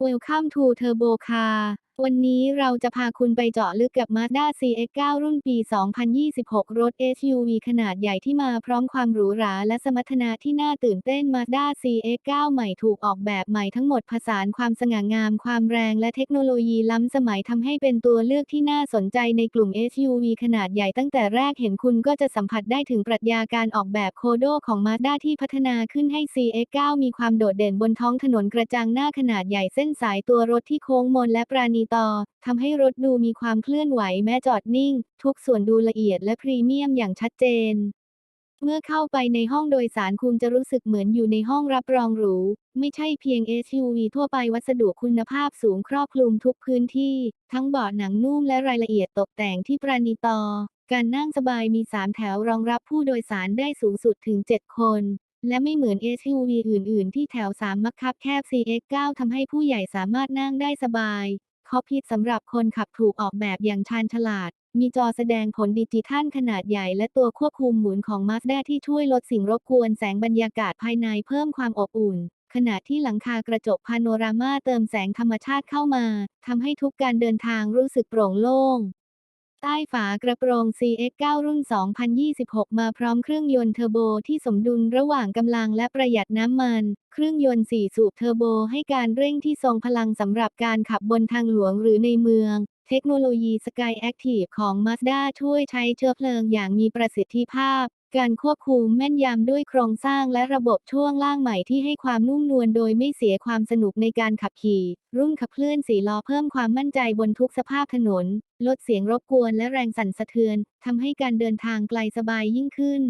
Welcome to Turbo Car วันนี้เราจะพาคุณไปเจาะลึกกับ Mazda CX-9 รุ่นปี 2026 รถ SUV ขนาดใหญ่ที่มาพร้อมความหรูหราและสมรรถนะที่น่าตื่นเต้น Mazda CX-9 ใหม่ถูกออกแบบใหม่ทั้งหมดผสานความสง่างาม ความแรงและเทคโนโลยีล้ำสมัยทำให้เป็นตัวเลือกที่น่าสนใจในกลุ่ม SUV ขนาดใหญ่ตั้งแต่แรกเห็นคุณก็จะสัมผัสได้ถึงปรัชญาการออกแบบโคโดของ Mazda ที่พัฒนาขึ้นให้ CX-9 มีความโดดเด่นบนท้องถนนกระจังหน้าขนาดใหญ่เส้นสายตัวรถที่โค้งมนและปราณีต่อ ทำให้รถดูมีความเคลื่อนไหวแม้จอดนิ่ง ทุกส่วนดูละเอียดและพรีเมียมอย่างชัดเจน เมื่อเข้าไปในห้องโดยสารคุณจะรู้สึกเหมือนอยู่ในห้องรับรองหรู ไม่ใช่เพียง SUV ทั่วไปวัสดุคุณภาพสูงครอบคลุมทุกพื้นที่ ทั้งเบาะหนังนุ่มและรายละเอียดตกแต่งที่ประณีตอ การนั่งสบายมี 3 แถวรองรับผู้โดยสารได้สูงสุดถึง 7 คนและไม่เหมือน SUV อื่น ๆ ที่แถว 3 มักคับแคบ CX9 ทำให้ผู้ใหญ่สามารถนั่งได้สบาย คอกพิทสำหรับคนขับถูกออกแบบอย่างชาญฉลาด มีจอแสดงผลดิจิทัลขนาดใหญ่และตัวควบคุมหมุนของมาสด้าที่ช่วยลดสิ่งรบกวนแสงบรรยากาศภายในเพิ่มความอบอุ่น ขณะที่หลังคากระจกพาโนรามาเติมแสงธรรมชาติเข้ามาทำให้ทุกการเดินทางรู้สึกโปร่งโล่ง ใต้ฝากระโปรง CX9 รุ่น 2026 มาพร้อมเครื่องยนต์เทอร์โบที่สมดุลระหว่างกำลังและประหยัดน้ำมัน เครื่องยนต์ 4 สูบเทอร์โบให้การเร่งที่ทรงพลังสำหรับการขับบนทางหลวงหรือในเมือง เทคโนโลยี Sky Active ของ Mazda ช่วยใช้เชื้อเพลิงอย่างมีประสิทธิภาพ การควบคุมแม่นยำด้วยโครงสร้างและระบบช่วงล่างใหม่ที่ให้ความนุ่มนวลโดยไม่เสียความสนุกในการขับขี่ รุ่นขับเคลื่อนสี่ล้อเพิ่มความมั่นใจบนทุกสภาพถนน ลดเสียงรบกวนและแรงสั่นสะเทือนทำให้การเดินทางไกลสบายยิ่งขึ้น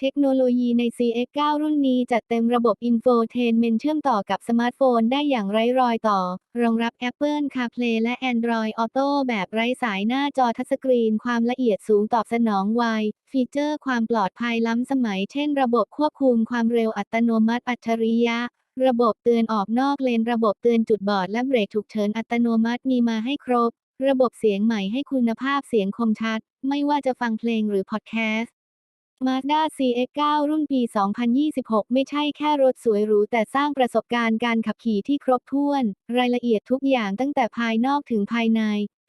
เทคโนโลยีใน CX9 รุ่นนี้จัดเต็มระบบ Infotainment เชื่อมต่อกับสมาร์ทโฟนได้อย่างไร้รอยต่อ รองรับ Apple CarPlay และ Android Auto แบบไร้สายหน้าจอทัชสกรีน ความละเอียดสูงตอบสนองไว ฟีเจอร์ความปลอดภัยล้ำสมัย เช่นระบบควบคุมความเร็วอัตโนมัติอัจฉริยะระบบเตือนออกนอกเลน ระบบเตือนจุดบอด และเบรกฉุกเฉินอัตโนมัติมีมาให้ครบ ระบบเสียงใหม่ให้คุณภาพเสียงคมชัด ไม่ว่าจะฟังเพลงหรือพอดแคสต์ Mazda CX-9 รุ่นปี 2026 ไม่ใช่แค่รถสวยหรู แต่สร้างประสบการณ์การขับขี่ที่ครบถ้วน รายละเอียดทุกอย่างตั้งแต่ภายนอกถึงภายใน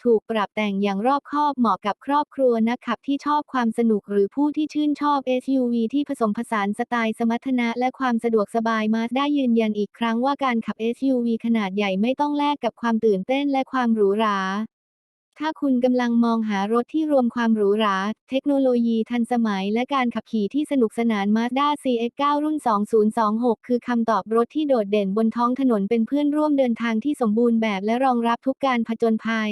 ถูกปรับแต่งอย่างรอบคอบเหมาะกับครอบครัวนักขับที่ชอบความสนุกหรือผู้ที่ชื่นชอบ SUV ที่ผสมผสานสไตล์สมรรถนะและความสะดวกสบาย Mazda ยืนยันอีกครั้งว่าการขับ SUV ขนาดใหญ่ไม่ต้องแลกกับความตื่นเต้นและความหรูหรา ถ้าคุณกำลังมองหารถที่รวมความหรูหรา เทคโนโลยีทันสมัยและการขับขี่ที่สนุกสนาน Mazda CX-9 รุ่น 2026 คือคำตอบรถที่โดดเด่นบนท้องถนนเป็นเพื่อนร่วมเดินทางที่สมบูรณ์แบบและรองรับทุกการผจญภัย